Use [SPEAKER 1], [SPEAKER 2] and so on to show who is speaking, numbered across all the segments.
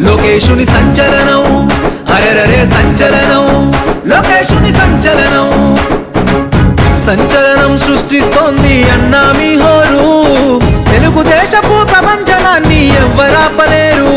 [SPEAKER 1] లోకేశుని సంచలనం. అరెరరే సంచలనం. లోకేశుని సంచలనం. సంచలనం సృష్టిస్తోంది అన్నా మీ హోరు. తెలుగుదేశపు ప్రపంచనాన్ని ఎవ్వరాపలేరు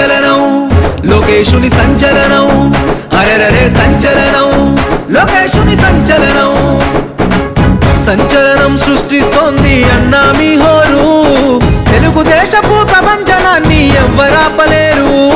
[SPEAKER 1] సంచలనం. లోకేశుని సంచలనం. అరెరరే సంచలనం. లోకేశుని సంచలనం. సంచలనం సృష్టిస్తోంది అన్నా మీ హోరు. తెలుగుదేశపు ప్రపంచనాన్ని ఎవ్వరాపలేరు